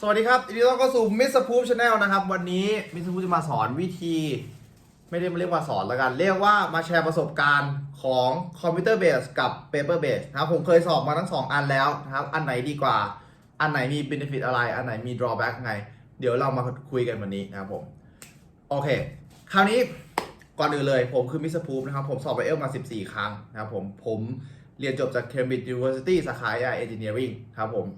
สวัสดีครับยินดีต้อนรับเข้าสู่มิสซู c ช n แนลนะครับ วันนี้มิสซูฟจะมาสอนวิธี ไม่ได้มาเรียกว่าสอนแล้วกัน เรียกว่ามาแชร์ประสบการณ์ของคอมพิวเตอร์เบสกับเปเปอร์เบสนะครับ ผมเคยสอบมาทั้ง 2 อันแล้วนะครับ อันไหนดีกว่า อันไหนมี benefit อะไร อันไหนมี drawback ไง เดี๋ยวเรามาคุยกันวันนี้นะครับผม โอเค คราวนี้ก่อนอื่นเลย ผมคือมิสซูฟนะครับ ผมสอบไปเอลมา 14 ครั้งนะครับผม ผมเรียนจบจาก Cambridge University สาขา AI Engineering ครับผม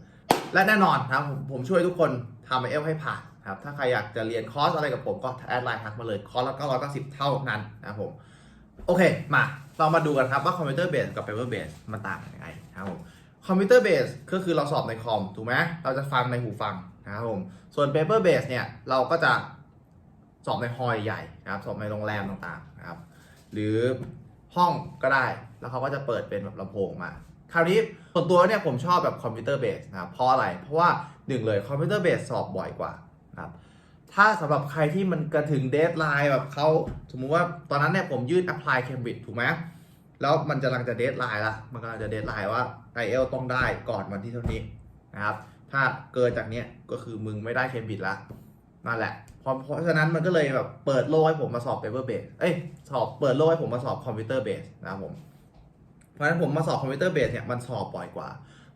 และแน่นอนนะครับผมผมช่วยทุกคนทำไอเอลให้ผ่านครับถ้าใครอยากจะเรียนคอร์สอะไรกับผมก็แอดไลน์ทักมาเลยคอร์สละ990เท่านั้นนะครับผมโอเคมาเรามาดูกันครับว่าคอมพิวเตอร์เบสกับเปเปอร์เบสมันต่างกันยังไงครับผมคอมพิวเตอร์เบสก็คือเราสอบในคอมถูกไหมเราจะฟังในหูฟังนะครับผมส่วนเปเปอร์เบสเนี่ยเราก็จะสอบในฮอลใหญ่นะครับสอบในโรงแรมต่างๆนะครับหรือห้องก็ได้แล้วเขาก็จะเปิดเป็นแบบลำโพงมา คราวนี้ ส่วนตัวเนี่ยผมชอบแบบคอมพิวเตอร์เบสนะครับเพราะอะไร เพราะว่าหนึ่งเลยคอมพิวเตอร์เบสสอบบ่อยกว่านะครับถ้าสำหรับใครที่มันกระถึงเดทไลน์แบบเขาสมมุติว่าตอนนั้นเนี่ยผมยื่น apply Cambridge ถูกไหมแล้วมันจะกำลังจะเดทไลน์ละมันกำลังจะเดทไลน์ว่า IEL ต้องได้ก่อนวันที่เท่านี้นะครับ ถ้าเกินจากเนี้ยก็คือมึงไม่ได้ Cambridge ละนั่นแหละเพราะเพราะฉะนั้นมันก็เลยแบบเปิดโลกให้ผมมาสอบ paper base เอ้ยสอบเปิดโลกให้ผมมาสอบคอมพิวเตอร์เบสนะครับผม เพราะฉะนั้นผมมาสอบคอมพิวเตอร์เบสเนี่ยมันสอบบ่อยกว่า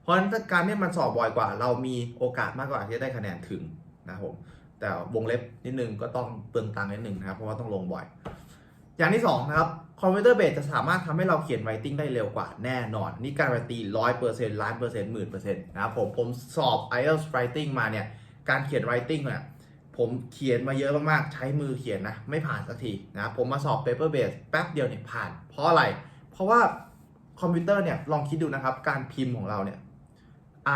เพราะฉะนั้นการที่มันสอบบ่อยกว่า เรามีโอกาสมากกว่าที่จะได้คะแนนถึงนะผมแต่วงเล็บนิดนึงก็ต้องเปลืองตังค์นิดนึงนะครับเพราะว่าต้องลงบ่อย อย่างที่สองนะครับคอมพิวเตอร์เบสจะสามารถทำให้เราเขียน writing ได้เร็วกว่าแน่นอน นี่การันตีร้อยเปอร์เซ็นต์ล้านเปอร์เซ็นต์หมื่นเปอร์เซ็นต์นะครับผมผมสอบ IELTS writing มาเนี่ยการเขียน writing เนี่ยผมเขียนมาเยอะมากๆ ใช้มือเขียนนะ ไม่ผ่านสักทีนะผมมาสอบ paper base แป๊บเดียวเนี่ยผ่าน เพราะอะไร เพราะว่า คอมพิวเตอร์เนี่ยลองคิดดูนะครับ การพิมพ์ของเราเนี่ย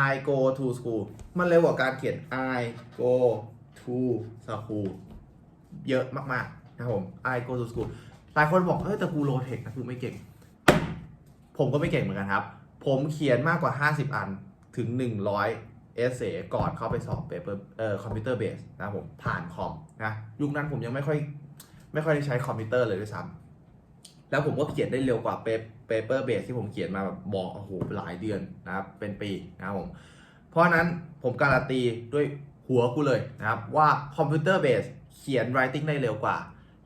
I go to school มันเร็วกว่าการเขียน I go to school เยอะมากๆนะครับผม I go to school หลายคนบอกเฮ้ยแต่กูโลเทคนะกูไม่เก่ง ผมก็ไม่เก่งเหมือนกันครับ ผมเขียนมากกว่า 50 อันถึง 100 เอเซก่อนเข้าไปสอบเปเปอร์เอ่อคอมพิวเตอร์เบสนะครับผมผ่านคอมนะยุคนั้นผมยังไม่ค่อยไม่ค่อยได้ใช้คอมพิวเตอร์เลยด้วยซ้ำ แล้วผมก็เขียนได้เร็วกว่าเปเปอร์เบสที่ผมเขียนมาแบบบอกโอ้โหหลายเดือนนะครับเป็นปีนะครับผมเพราะนั้นผมการันตีด้วยหัวกูเลยนะครับว่าคอมพิวเตอร์เบสเขียน writing ได้เร็วกว่า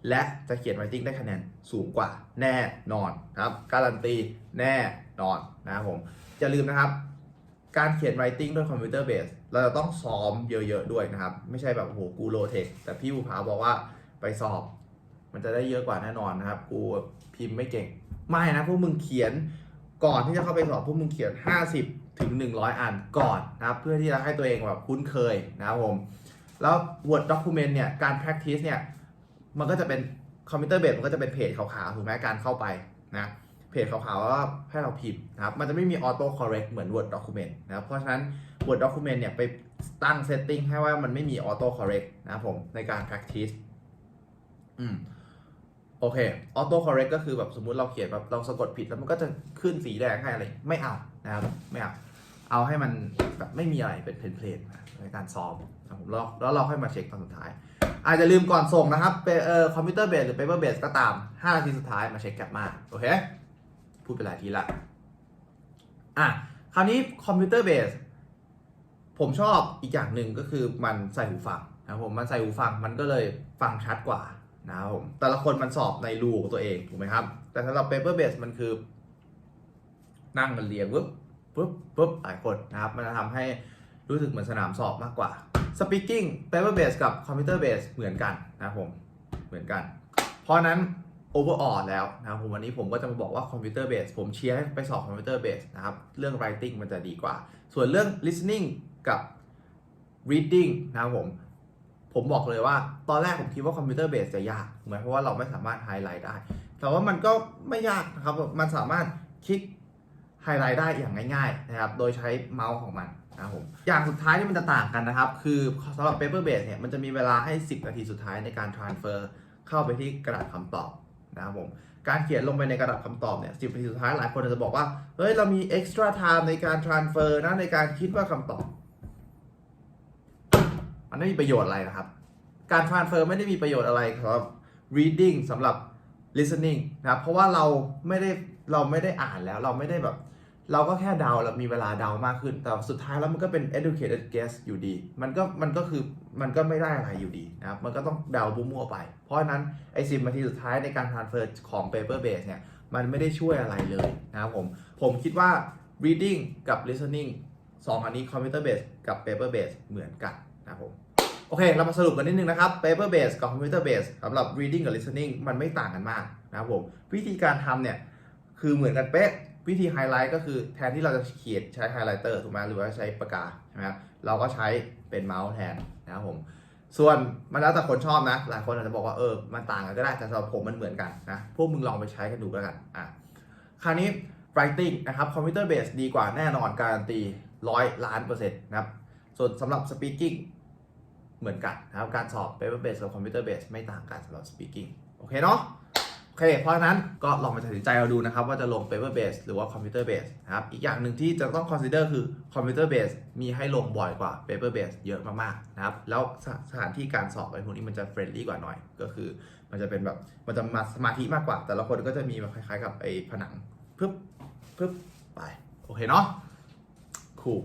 และจะเขียน writing ได้คะแนนสูงกว่าแน่นอนนะครับการันตีแน่นอนนะครับผมอย่าลืมนะครับการเขียน writing ด้วยคอมพิวเตอร์เบสเราจะต้องซ้อมเยอะๆด้วยนะครับ ไม่ใช่แบบโอ้โหกูโลเทคแต่พี่ภูผาบอกว่าไปสอบ มันจะได้เยอะกว่าแน่นอนนะครับ กูพิมพ์ไม่เก่ง ไม่นะพวกมึงเขียนก่อนที่จะเข้าไปสอบพวกมึงเขียน 50ถึง100อันก่อนนะครับ เพื่อที่จะให้ตัวเองแบบคุ้นเคยนะครับผม แล้ว Word Document เนี่ย การ practice เนี่ย มันก็จะเป็นคอมพิวเตอร์เบสมันก็จะเป็นเพจขาวๆถูกไหมการเข้าไปนะเพจขาวๆแล้วก็ให้เราพิมพ์นะครับ มันจะไม่มี auto correct เหมือน Word Document นะครับ เพราะฉะนั้น Word Document เนี่ยไปตั้ง setting ให้ว่ามันไม่มี auto correct นะครับผมในการ practice อืม โอเค auto correct ก็คือแบบสมมุติเราเขียนแบบเราสะกดผิดแล้วมันก็จะขึ้นสีแดงให้อะไร ไม่เอานะครับไม่เอาเอาให้มันแบบไม่มีอะไรเป็นเพลนๆในการซ้อมนะครับผมแล้วแล้วเราค่อยมาเช็คตอนสุดท้าย อาจจะลืมก่อนส่งนะครับเอ่อคอมพิวเตอร์เบสหรือ paper base ก็ตาม5นาทีสุดท้ายมาเช็คกลับมาโอเคพูดไปหลายทีละอะคราวนี้คอมพิวเตอร์เบสผมชอบอีกอย่างหนึ่งก็คือมันใส่หูฟังนะผมมันใส่หูฟังมันก็เลยฟังชัดกว่า นะครับผมแต่ละคนมันสอบในรูของตัวเองถูกไหมครับ แต่สำหรับ paper base มันคือ นั่งกันเรียงปุ๊บปุ๊บปุ๊บหลายคนนะครับมันจะทำให้รู้สึกเหมือนสนามสอบมากกว่า speaking paper base กับ computer base เหมือนกันนะครับผมเหมือนกัน เพราะนั้น overall แล้วนะครับผมวันนี้ผมก็จะมาบอกว่า computer base ผมเชียร์ให้ไปสอบ computer base นะครับเรื่อง writing มันจะดีกว่า ส่วนเรื่อง listening กับ reading นะครับผม ผมบอกเลยว่า ตอนแรกผมคิดว่าคอมพิวเตอร์เบสจะยากถูกไหมเพราะว่าเราไม่สามารถไฮไลท์ได้ แต่ว่ามันก็ไม่ยากนะครับ มันสามารถคลิกไฮไลท์ได้อย่างง่ายๆนะครับ โดยใช้เมาส์ของมันนะครับผม อย่างสุดท้ายที่มันจะต่างกันนะครับ คือสำหรับ paper base เนี่ย มันจะมีเวลาให้ 10 นาทีสุดท้ายในการ transfer เข้าไปที่กระดาษคำตอบนะครับผม การเขียนลงไปในกระดาษคำตอบเนี่ย 10 นาทีสุดท้ายหลายคนอาจจะบอกว่า เฮ้ย เรามี extra time ในการ transfer นะ ในการคิดว่าคำตอบ มันไม่มีประโยชน์อะไรนะครับ การ transfer ไม่ได้มีประโยชน์อะไรสำหรับ reading สำหรับ listening นะครับเพราะว่าเราไม่ได้เราไม่ได้อ่านแล้วเราไม่ได้แบบ เราก็แค่เดาแล้วมีเวลาเดามากขึ้น แต่สุดท้ายแล้วมันก็เป็น educated guess อยู่ดี มันก็มันก็คือมันก็ไม่ได้อะไรอยู่ดีนะครับมันก็ต้องเดาบุ้มั่วไป เพราะฉะนั้นไอ้สิบนาทีสุดท้ายในการ transfer ของ paper base เนี่ยมันไม่ได้ช่วยอะไรเลยนะครับผมผมคิดว่า reading กับ listening สองอันนี้ computer base กับ paper base เหมือนกัน นะผมโอเค เรามาสรุปกันนิดนึงนะครับ paper base กับ computer base สำหรับ reading กับ listening มันไม่ต่างกันมากนะครับผม วิธีการทำเนี่ย คือเหมือนกันเป๊ะ วิธีไฮไลท์ก็คือแทนที่เราจะเขียนใช้ไฮไลท์เตอร์ถูกไหมหรือว่าใช้ปากกาใช่ไหมครับเราก็ใช้เป็นเมาส์แทนนะครับผม ส่วนมันแล้วแต่คนชอบนะ หลายคนอาจจะบอกว่าเออ มันต่างกันก็ได้แต่สำหรับผมมันเหมือนกันนะ พวกมึงลองไปใช้กันดูแล้วกัน อะ คราวนี้ writing นะครับ computer base ดีกว่าแน่นอนการันตีร้อยล้านเปอร์เซ็นต์นะครับ ส่วนสำหรับ speaking เหมือนกันนะครับ การสอบ paper base กับ computer base ไม่ต่างกันสำหรับ speaking โอเคเนาะโอเค เพราะฉะนั้นก็ลองไปตัดสินใจเอาดูนะครับ ว่าจะลง paper base หรือว่า computer base นะครับ อีกอย่างหนึ่งที่จะต้อง consider คือ computer base มีให้ลงบ่อยกว่า paper base เยอะมากๆนะครับ แล้วสสถานที่การสอบอะไรพวกนี้มันจะ friendly กว่าหน่อย ก็คือมันจะเป็นแบบมันจะมาสมาธิมากกว่า แต่ละคนก็จะมีแบบคล้ายๆ กับไอ้ผนังปึ๊บปึ๊บไปโอเคเนาะคูล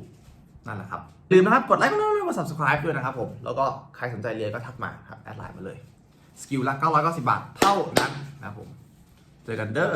นั่นแหละครับลืมนะครับ กดไลค์แล้วกด subscribe ด้วยนะครับผม แล้วก็ใครสนใจเรียนก็ทักมาครับแอดไลน์มาเลย สกิลละ990 บาทเท่านั้นนะครับผม เจอกันเด้อ